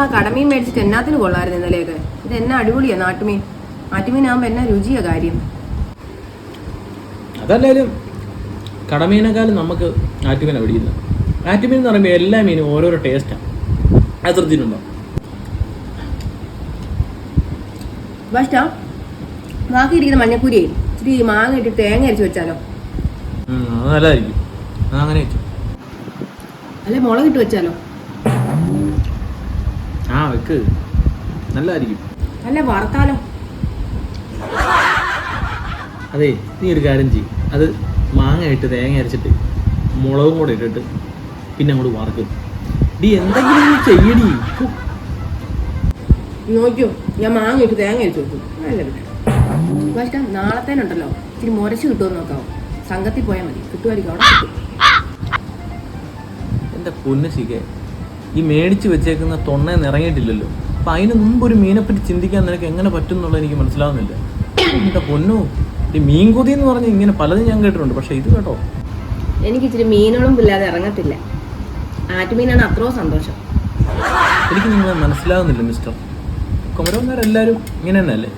ആ കടമീൻ മേടിച്ചിട്ട് എന്നാത്തിന് കൊള്ളായിരുന്നു ഇന്നലെയൊക്കെ? ഇത് എന്നാ അടിപൊളിയാ നാട്ടുമീൻ. നാട്ടുമീനാകുമ്പോ എന്നാ രുചിയാ കാര്യം. അതല്ലേലും കടമീനേക്കാളും നമുക്ക് ആറ്റുമീനാണ് പിടിക്കുന്നത്. ആറ്റുമീൻ എന്ന് പറയുമ്പോൾ എല്ലാ മീനും ഓരോരോ ടേസ്റ്റാണ് അത് ശ്രദ്ധിച്ചിട്ടുണ്ടോ? ബസ്റ്റാ ബാക്കി ഇരിക്കുന്ന മഞ്ഞക്കൂരിയെ ഇച്ചിരി മാങ്ങ ഇട്ട് തേങ്ങ അരച്ച് വെച്ചാലോ? നല്ലതായിരിക്കും. അങ്ങനെ അല്ലെ മുളകിട്ട് വെച്ചാലോ? ആ വെക്ക്. നല്ലതായിരിക്കും. നല്ല വറുത്താലോ അതെ നീ ഒരു കാര്യം ചെയ്യും. അത് മാങ്ങ ഇട്ട് തേങ്ങ അരച്ചിട്ട് മുളകും കൂടെ ഇട്ടിട്ട് പിന്നെ അങ്ങോട്ട് വറക്കും. ഡി എന്തെങ്കിലും നീ ചെയ്യടി. ഹു. നോക്കിയോ ഞാൻ മാങ്ങ ഇട്ട് തേങ്ങ അരച്ചു നോക്കും നല്ല നാളത്തേനുണ്ടല്ലോ. ഇച്ചിരി മുരച്ച് കിട്ടുമെന്ന് നോക്കാവോ? സംഘത്തിൽ പോയാൽ മതി. കിട്ടുമായിരിക്കും അവിടെ എന്റെ പൊന്ന് ശിഖെ. ഈ മേടിച്ച് വെച്ചേക്കുന്ന തൊണ്ണേന്ന് ഇറങ്ങിയിട്ടില്ലല്ലോ. അപ്പം അതിന് മുമ്പ് ഒരു മീനെപ്പറ്റി ചിന്തിക്കാൻ നിനക്ക് എങ്ങനെ പറ്റും എന്നുള്ളത് എനിക്ക് മനസ്സിലാവുന്നില്ല. എന്റെ പൊന്നു? ഈ മീൻകൊതി എന്ന് പറഞ്ഞ് ഇങ്ങനെ പലതും ഞാൻ കേട്ടിട്ടുണ്ട്. പക്ഷേ ഇത് കേട്ടോ. എനിക്ക് ഇച്ചിരി മീനുകളും ഇല്ലാതെ ഇറങ്ങത്തില്ല. ആറ്റുമീനാണ് അത്രയോ സന്തോഷം. എനിക്ക് നിങ്ങളെ മനസ്സിലാവുന്നില്ല മിസ്റ്റർ. കുമരവന്മാരെല്ലാവരും ഇങ്ങനെ തന്നെ അല്ലേ